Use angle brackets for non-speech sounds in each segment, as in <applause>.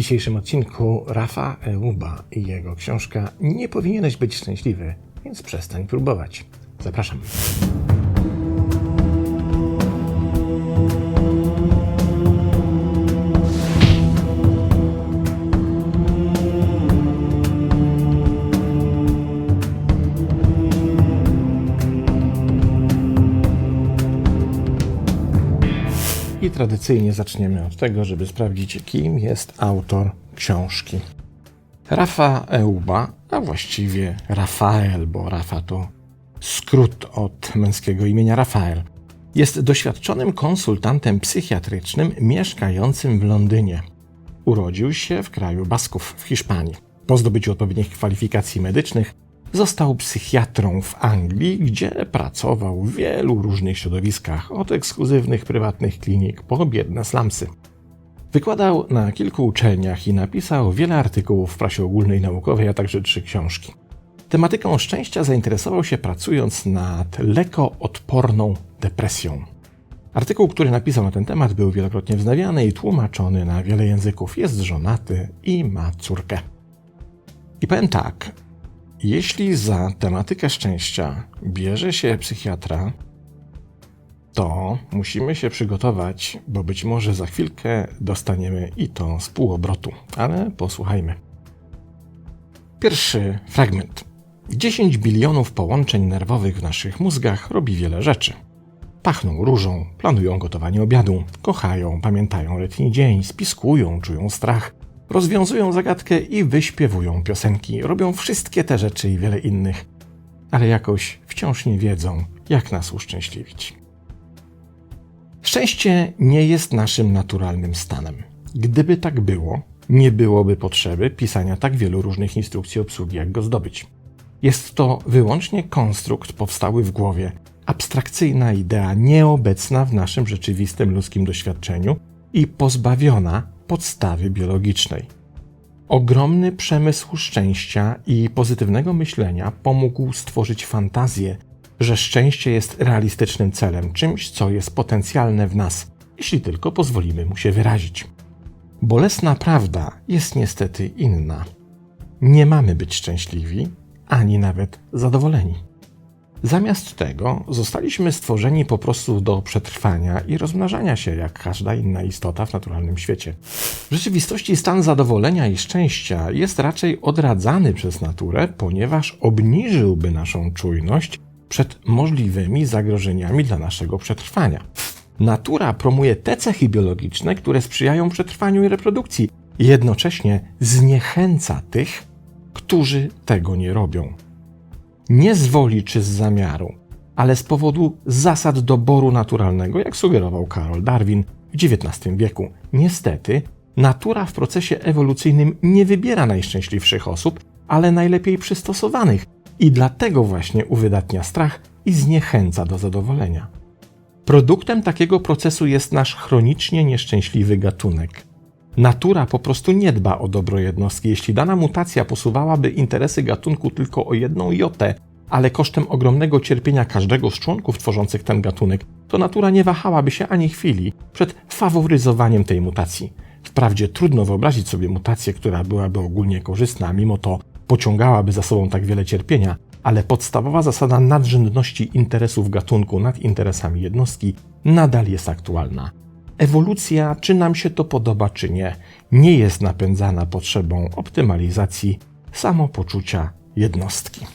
dzisiejszym odcinku Rafa Euba i jego książka Nie powinieneś być szczęśliwy, więc przestań próbować. Zapraszam. Tradycyjnie zaczniemy od tego, żeby sprawdzić, kim jest autor książki. Rafa Euba, a właściwie Rafael, bo Rafa to skrót od męskiego imienia Rafael, jest doświadczonym konsultantem psychiatrycznym mieszkającym w Londynie. Urodził się w kraju Basków w Hiszpanii. Po zdobyciu odpowiednich kwalifikacji medycznych Został psychiatrą w Anglii, gdzie pracował w wielu różnych środowiskach, od ekskluzywnych prywatnych klinik po biedne slumsy. Wykładał na kilku uczelniach i napisał wiele artykułów w prasie ogólnej i naukowej, a także trzy książki. Tematyką szczęścia zainteresował się pracując nad lekoodporną depresją. Artykuł, który napisał na ten temat, był wielokrotnie wznawiany i tłumaczony na wiele języków. Jest żonaty i ma córkę. I powiem tak, jeśli za tematykę szczęścia bierze się psychiatra, to musimy się przygotować, bo być może za chwilkę dostaniemy i to z półobrotu, ale posłuchajmy. Pierwszy fragment. 10 bilionów połączeń nerwowych w naszych mózgach robi wiele rzeczy. Pachną różą, planują gotowanie obiadu, kochają, pamiętają letni dzień, spiskują, czują strach, rozwiązują zagadkę i wyśpiewują piosenki, robią wszystkie te rzeczy i wiele innych, ale jakoś wciąż nie wiedzą, jak nas uszczęśliwić. Szczęście nie jest naszym naturalnym stanem. Gdyby tak było, nie byłoby potrzeby pisania tak wielu różnych instrukcji obsługi, jak go zdobyć. Jest to wyłącznie konstrukt powstały w głowie, abstrakcyjna idea nieobecna w naszym rzeczywistym ludzkim doświadczeniu i pozbawiona podstawy biologicznej. Ogromny przemysł szczęścia i pozytywnego myślenia pomógł stworzyć fantazję, że szczęście jest realistycznym celem, czymś, co jest potencjalne w nas, jeśli tylko pozwolimy mu się wyrazić. Bolesna prawda jest niestety inna. Nie mamy być szczęśliwi, ani nawet zadowoleni. Zamiast tego zostaliśmy stworzeni po prostu do przetrwania i rozmnażania się, jak każda inna istota w naturalnym świecie. W rzeczywistości stan zadowolenia i szczęścia jest raczej odradzany przez naturę, ponieważ obniżyłby naszą czujność przed możliwymi zagrożeniami dla naszego przetrwania. Natura promuje te cechy biologiczne, które sprzyjają przetrwaniu i reprodukcji, jednocześnie zniechęca tych, którzy tego nie robią nie z woli czy z zamiaru, ale z powodu zasad doboru naturalnego, jak sugerował Karol Darwin w XIX wieku. Niestety, natura w procesie ewolucyjnym nie wybiera najszczęśliwszych osób, ale najlepiej przystosowanych i dlatego właśnie uwydatnia strach i zniechęca do zadowolenia. Produktem takiego procesu jest nasz chronicznie nieszczęśliwy gatunek. Natura po prostu nie dba o dobro jednostki. Jeśli dana mutacja posuwałaby interesy gatunku tylko o jedną jotę, ale kosztem ogromnego cierpienia każdego z członków tworzących ten gatunek, to natura nie wahałaby się ani chwili przed faworyzowaniem tej mutacji. Wprawdzie trudno wyobrazić sobie mutację, która byłaby ogólnie korzystna, mimo to pociągałaby za sobą tak wiele cierpienia, ale podstawowa zasada nadrzędności interesów gatunku nad interesami jednostki nadal jest aktualna. Ewolucja, czy nam się to podoba, czy nie, nie jest napędzana potrzebą optymalizacji samopoczucia jednostki.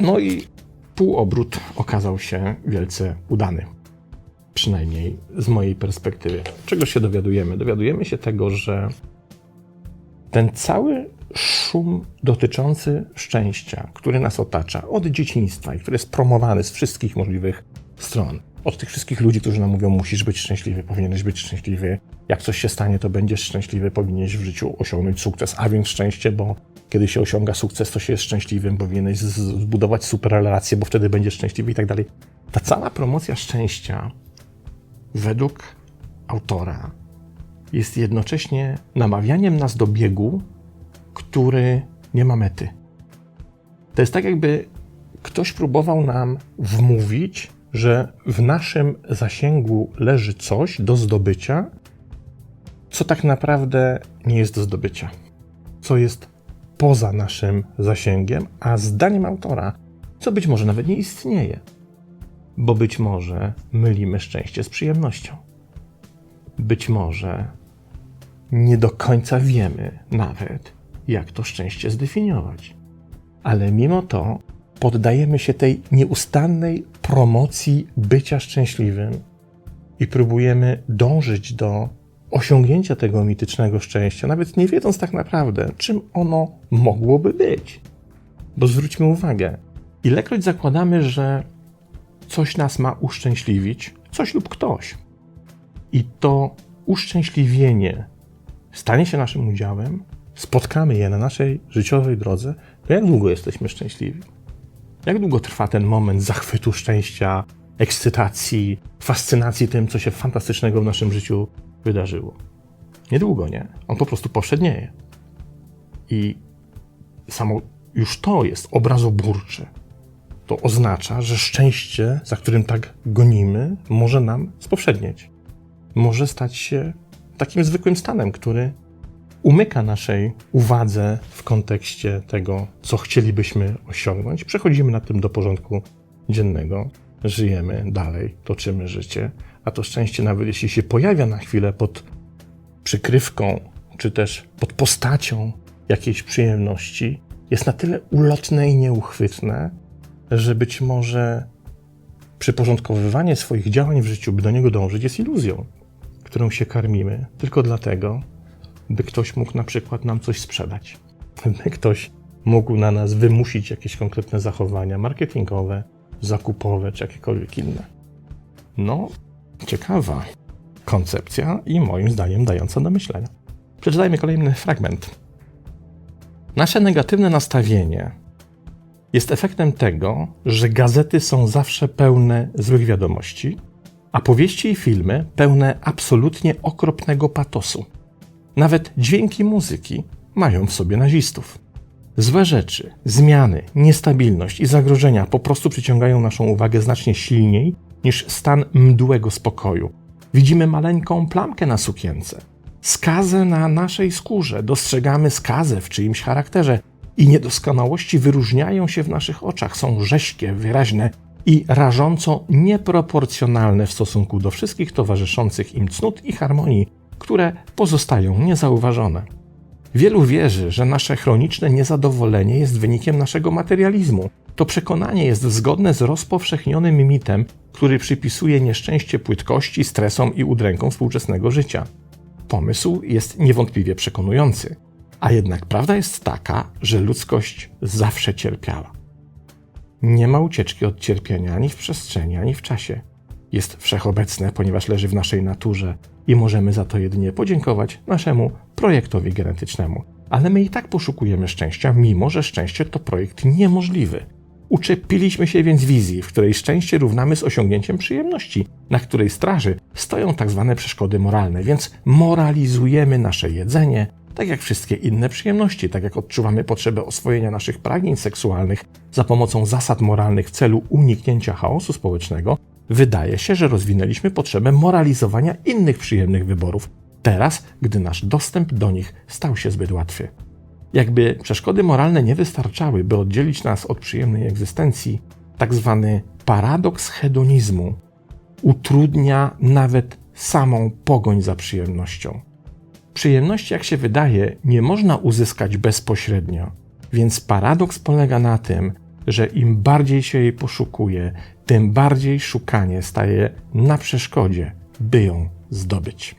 No i półobrót okazał się wielce udany. Przynajmniej z mojej perspektywy. Czego się dowiadujemy? Dowiadujemy się tego, że ten cały szum dotyczący szczęścia, który nas otacza od dzieciństwa i który jest promowany z wszystkich możliwych stron, od tych wszystkich ludzi, którzy nam mówią, musisz być szczęśliwy, powinieneś być szczęśliwy, jak coś się stanie, to będziesz szczęśliwy, powinieneś w życiu osiągnąć sukces, a więc szczęście, bo kiedy się osiąga sukces, to się jest szczęśliwym, powinieneś zbudować super relacje, bo wtedy będziesz szczęśliwy i tak dalej. Ta cała promocja szczęścia według autora jest jednocześnie namawianiem nas do biegu, który nie ma mety. To jest tak, jakby ktoś próbował nam wmówić, że w naszym zasięgu leży coś do zdobycia, co tak naprawdę nie jest do zdobycia, co jest poza naszym zasięgiem, a zdaniem autora, co być może nawet nie istnieje, bo być może mylimy szczęście z przyjemnością. Być może nie do końca wiemy nawet, jak to szczęście zdefiniować. Ale mimo to poddajemy się tej nieustannej promocji bycia szczęśliwym i próbujemy dążyć do osiągnięcia tego mitycznego szczęścia, nawet nie wiedząc tak naprawdę, czym ono mogłoby być. Bo zwróćmy uwagę, ilekroć zakładamy, że coś nas ma uszczęśliwić, coś lub ktoś, i to uszczęśliwienie stanie się naszym udziałem, spotkamy je na naszej życiowej drodze, to jak długo jesteśmy szczęśliwi? Jak długo trwa ten moment zachwytu szczęścia, ekscytacji, fascynacji tym, co się fantastycznego w naszym życiu wydarzyło? Niedługo, nie? On po prostu powszednieje. I samo już to jest obrazoburcze. To oznacza, że szczęście, za którym tak gonimy, może nam spowszednieć. Może stać się takim zwykłym stanem, który umyka naszej uwadze w kontekście tego, co chcielibyśmy osiągnąć. Przechodzimy na tym do porządku dziennego, żyjemy dalej, toczymy życie, a to szczęście, nawet jeśli się pojawia na chwilę pod przykrywką, czy też pod postacią jakiejś przyjemności, jest na tyle ulotne i nieuchwytne, że być może przyporządkowywanie swoich działań w życiu, by do niego dążyć, jest iluzją, którą się karmimy tylko dlatego, by ktoś mógł na przykład nam coś sprzedać, by ktoś mógł na nas wymusić jakieś konkretne zachowania marketingowe, zakupowe czy jakiekolwiek inne. No, ciekawa koncepcja i moim zdaniem dająca do myślenia. Przeczytajmy kolejny fragment. Nasze negatywne nastawienie jest efektem tego, że gazety są zawsze pełne złych wiadomości, a powieści i filmy pełne absolutnie okropnego patosu. Nawet dźwięki muzyki mają w sobie nazistów. Złe rzeczy, zmiany, niestabilność i zagrożenia po prostu przyciągają naszą uwagę znacznie silniej niż stan mdłego spokoju. Widzimy maleńką plamkę na sukience, skazę na naszej skórze, dostrzegamy skazę w czyimś charakterze i niedoskonałości wyróżniają się w naszych oczach, są rześkie, wyraźne i rażąco nieproporcjonalne w stosunku do wszystkich towarzyszących im cnót i harmonii, które pozostają niezauważone. Wielu wierzy, że nasze chroniczne niezadowolenie jest wynikiem naszego materializmu. To przekonanie jest zgodne z rozpowszechnionym mitem, który przypisuje nieszczęście płytkości, stresom i udrękom współczesnego życia. Pomysł jest niewątpliwie przekonujący, a jednak prawda jest taka, że ludzkość zawsze cierpiała. Nie ma ucieczki od cierpienia ani w przestrzeni, ani w czasie. Jest wszechobecne, ponieważ leży w naszej naturze i możemy za to jedynie podziękować naszemu projektowi genetycznemu. Ale my i tak poszukujemy szczęścia, mimo że szczęście to projekt niemożliwy. Uczepiliśmy się więc wizji, w której szczęście równamy z osiągnięciem przyjemności, na której straży stoją tak zwane przeszkody moralne, więc moralizujemy nasze jedzenie, tak jak wszystkie inne przyjemności, tak jak odczuwamy potrzebę oswojenia naszych pragnień seksualnych za pomocą zasad moralnych w celu uniknięcia chaosu społecznego, wydaje się, że rozwinęliśmy potrzebę moralizowania innych przyjemnych wyborów, teraz, gdy nasz dostęp do nich stał się zbyt łatwy. Jakby przeszkody moralne nie wystarczały, by oddzielić nas od przyjemnej egzystencji, tak zwany paradoks hedonizmu utrudnia nawet samą pogoń za przyjemnością. Przyjemności, jak się wydaje, nie można uzyskać bezpośrednio, więc paradoks polega na tym, że im bardziej się jej poszukuje, tym bardziej szukanie staje na przeszkodzie, by ją zdobyć.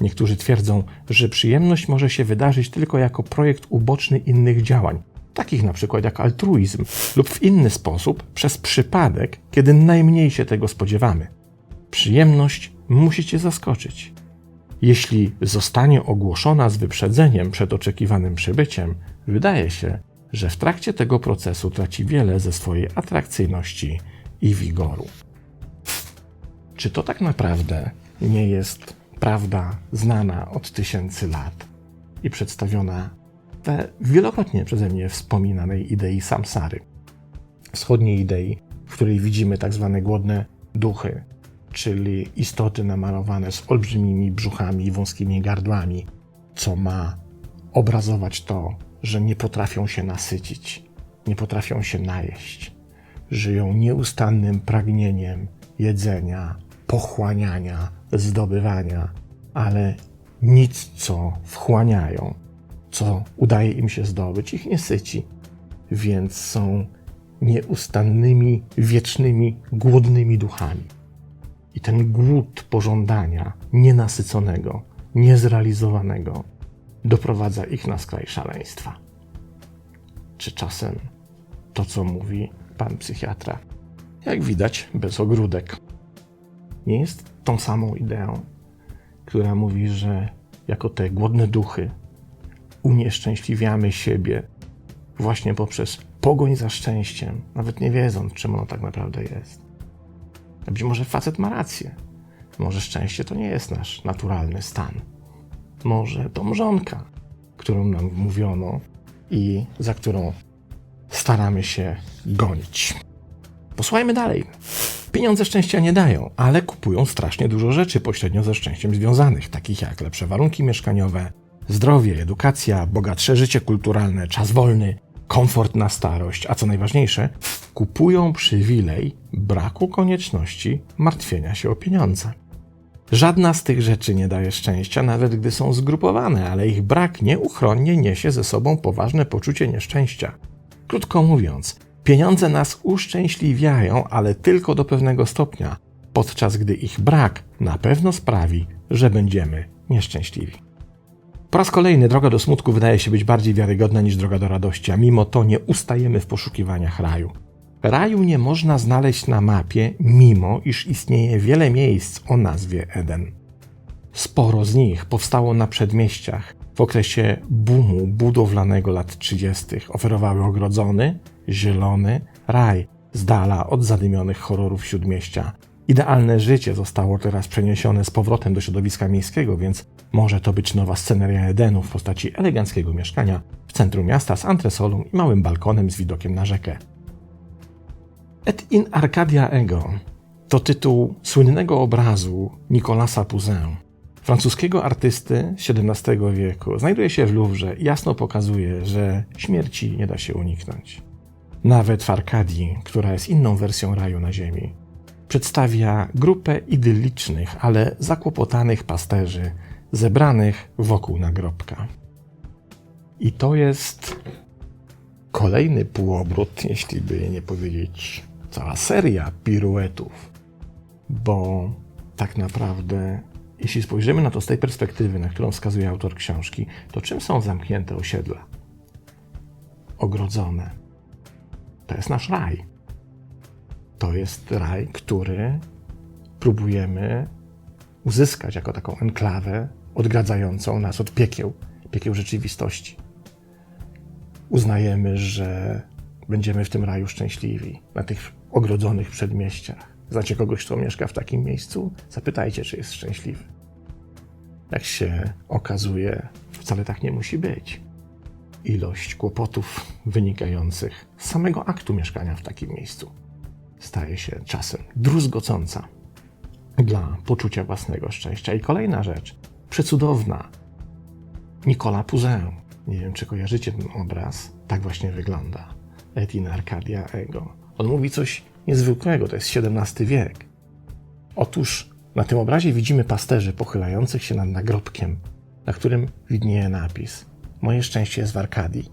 Niektórzy twierdzą, że przyjemność może się wydarzyć tylko jako projekt uboczny innych działań, takich na przykład jak altruizm, lub w inny sposób przez przypadek, kiedy najmniej się tego spodziewamy. Przyjemność musi cię zaskoczyć. Jeśli zostanie ogłoszona z wyprzedzeniem przed oczekiwanym przybyciem, wydaje się, że w trakcie tego procesu traci wiele ze swojej atrakcyjności i wigoru. Czy to tak naprawdę nie jest prawda znana od tysięcy lat i przedstawiona w wielokrotnie przeze mnie wspominanej idei samsary, wschodniej idei, w której widzimy tak zwane głodne duchy, czyli istoty namalowane z olbrzymimi brzuchami i wąskimi gardłami, co ma obrazować to, że nie potrafią się nasycić, nie potrafią się najeść. Żyją nieustannym pragnieniem jedzenia, pochłaniania, zdobywania, ale nic, co wchłaniają, co udaje im się zdobyć, ich nie syci, więc są nieustannymi, wiecznymi, głodnymi duchami. I ten głód pożądania nienasyconego, niezrealizowanego doprowadza ich na skraj szaleństwa. Czy czasem to, co mówi pan psychiatra, jak widać, bez ogródek, nie jest tą samą ideą, która mówi, że jako te głodne duchy unieszczęśliwiamy siebie właśnie poprzez pogoń za szczęściem, nawet nie wiedząc, czym ono tak naprawdę jest. A być może facet ma rację. Może szczęście to nie jest nasz naturalny stan. Może to mrzonka, którą nam wmówiono i za którą staramy się gonić. Posłuchajmy dalej. Pieniądze szczęścia nie dają, ale kupują strasznie dużo rzeczy pośrednio ze szczęściem związanych, takich jak lepsze warunki mieszkaniowe, zdrowie, edukacja, bogatsze życie kulturalne, czas wolny, komfort na starość, a co najważniejsze, kupują przywilej braku konieczności martwienia się o pieniądze. Żadna z tych rzeczy nie daje szczęścia, nawet gdy są zgrupowane, ale ich brak nieuchronnie niesie ze sobą poważne poczucie nieszczęścia. Krótko mówiąc, pieniądze nas uszczęśliwiają, ale tylko do pewnego stopnia, podczas gdy ich brak na pewno sprawi, że będziemy nieszczęśliwi. Po raz kolejny droga do smutku wydaje się być bardziej wiarygodna niż droga do radości, a mimo to nie ustajemy w poszukiwaniach raju. Raju nie można znaleźć na mapie, mimo iż istnieje wiele miejsc o nazwie Eden. Sporo z nich powstało na przedmieściach w okresie boomu budowlanego lat 30. Oferowały ogrodzony, zielony raj z dala od zadymionych horrorów śródmieścia. Idealne życie zostało teraz przeniesione z powrotem do środowiska miejskiego, więc może to być nowa sceneria Edenu w postaci eleganckiego mieszkania w centrum miasta z antresolą i małym balkonem z widokiem na rzekę. Et in Arcadia Ego to tytuł słynnego obrazu Nicolasa Poussin, francuskiego artysty XVII wieku. Znajduje się w Louvre i jasno pokazuje, że śmierci nie da się uniknąć. Nawet w Arkadii, która jest inną wersją raju na ziemi, przedstawia grupę idyllicznych, ale zakłopotanych pasterzy zebranych wokół nagrobka. I to jest kolejny półobrót, jeśli by nie powiedzieć cała seria piruetów, bo tak naprawdę, jeśli spojrzymy na to z tej perspektywy, na którą wskazuje autor książki, to czym są zamknięte osiedla? Ogrodzone. To jest nasz raj. To jest raj, który próbujemy uzyskać jako taką enklawę odgradzającą nas od piekieł, piekieł rzeczywistości. Uznajemy, że będziemy w tym raju szczęśliwi, na tych ogrodzonych przedmieściach. Znacie kogoś, kto mieszka w takim miejscu? Zapytajcie, czy jest szczęśliwy. Jak się okazuje, wcale tak nie musi być. Ilość kłopotów wynikających z samego aktu mieszkania w takim miejscu staje się czasem druzgocąca dla poczucia własnego szczęścia. I kolejna rzecz, przecudowna. Nicola Poussin. Nie wiem, czy kojarzycie ten obraz. Tak właśnie wygląda. Etin Arcadia Ego. On mówi coś niezwykłego, to jest XVII wiek. Otóż na tym obrazie widzimy pasterzy pochylających się nad nagrobkiem, na którym widnieje napis Moje szczęście jest w Arkadii.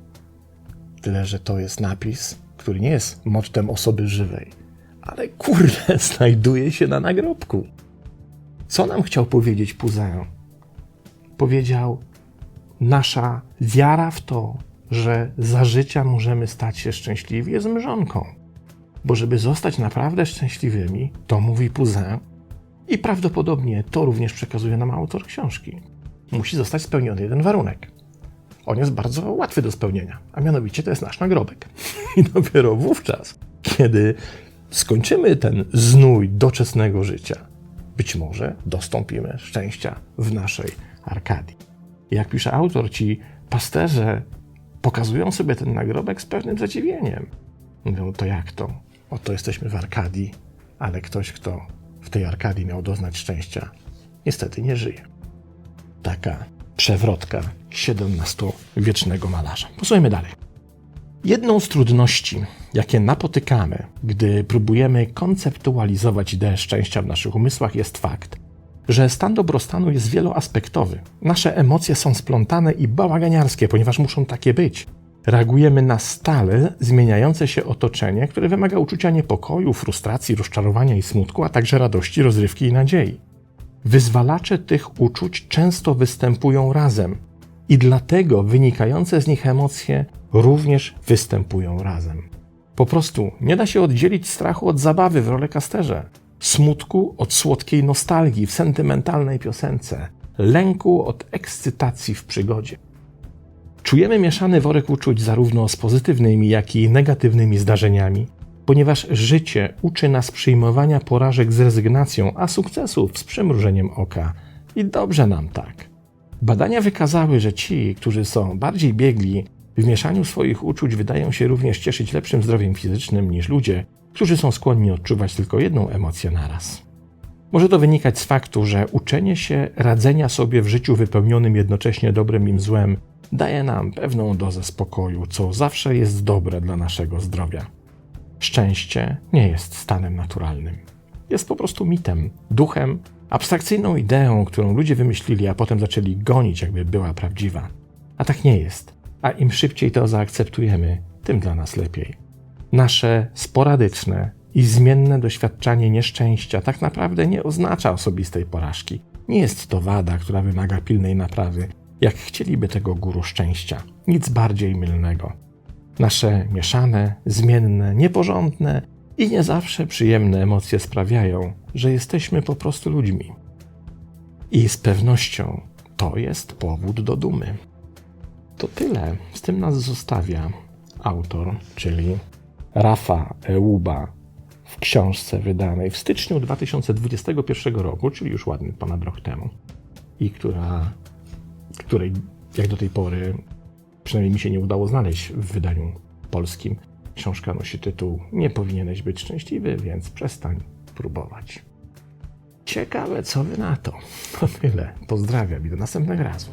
Tyle, że to jest napis, który nie jest mottem osoby żywej, ale kurde, <laughs> znajduje się na nagrobku. Co nam chciał powiedzieć Poussin? Powiedział, nasza wiara w to, że za życia możemy stać się szczęśliwi, jest mrzonką. Bo żeby zostać naprawdę szczęśliwymi, to mówi Poussin, i prawdopodobnie to również przekazuje nam autor książki. Musi zostać spełniony jeden warunek. On jest bardzo łatwy do spełnienia, a mianowicie to jest nasz nagrobek. <laughs> I dopiero wówczas, kiedy skończymy ten znój doczesnego życia, być może dostąpimy szczęścia w naszej Arkadii. Jak pisze autor, ci pasterze pokazują sobie ten nagrobek z pewnym zadziwieniem. Mówią, to jak to? Oto jesteśmy w Arkadii, ale ktoś, kto w tej Arkadii miał doznać szczęścia, niestety nie żyje. Taka przewrotka XVII-wiecznego malarza. Posłuchajmy dalej. Jedną z trudności, jakie napotykamy, gdy próbujemy konceptualizować ideę szczęścia w naszych umysłach, jest fakt, że stan dobrostanu jest wieloaspektowy. Nasze emocje są splątane i bałaganiarskie, ponieważ muszą takie być. Reagujemy na stale zmieniające się otoczenie, które wymaga uczucia niepokoju, frustracji, rozczarowania i smutku, a także radości, rozrywki i nadziei. Wyzwalacze tych uczuć często występują razem i dlatego wynikające z nich emocje również występują razem. Po prostu nie da się oddzielić strachu od zabawy w rollercoasterze, smutku od słodkiej nostalgii w sentymentalnej piosence, lęku od ekscytacji w przygodzie. Czujemy mieszany worek uczuć zarówno z pozytywnymi, jak i negatywnymi zdarzeniami, ponieważ życie uczy nas przyjmowania porażek z rezygnacją, a sukcesów z przymrużeniem oka. I dobrze nam tak. Badania wykazały, że ci, którzy są bardziej biegli w mieszaniu swoich uczuć, wydają się również cieszyć lepszym zdrowiem fizycznym niż ludzie, którzy są skłonni odczuwać tylko jedną emocję naraz. Może to wynikać z faktu, że uczenie się radzenia sobie w życiu wypełnionym jednocześnie dobrem i złem daje nam pewną dozę spokoju, co zawsze jest dobre dla naszego zdrowia. Szczęście nie jest stanem naturalnym. Jest po prostu mitem, duchem, abstrakcyjną ideą, którą ludzie wymyślili, a potem zaczęli gonić, jakby była prawdziwa. A tak nie jest. A im szybciej to zaakceptujemy, tym dla nas lepiej. Nasze sporadyczne i zmienne doświadczanie nieszczęścia tak naprawdę nie oznacza osobistej porażki. Nie jest to wada, która wymaga pilnej naprawy, jak chcieliby tego guru szczęścia. Nic bardziej mylnego. Nasze mieszane, zmienne, nieporządne i nie zawsze przyjemne emocje sprawiają, że jesteśmy po prostu ludźmi. I z pewnością to jest powód do dumy. To tyle. Z tym nas zostawia autor, czyli Rafa Euba książce wydanej w styczniu 2021 roku, czyli już ładny ponad rok temu, i która, której jak do tej pory przynajmniej mi się nie udało znaleźć w wydaniu polskim. Książka nosi tytuł Nie powinieneś być szczęśliwy, więc przestań próbować. Ciekawe, co wy na to. To <laughs> tyle. Pozdrawiam i do następnego razu.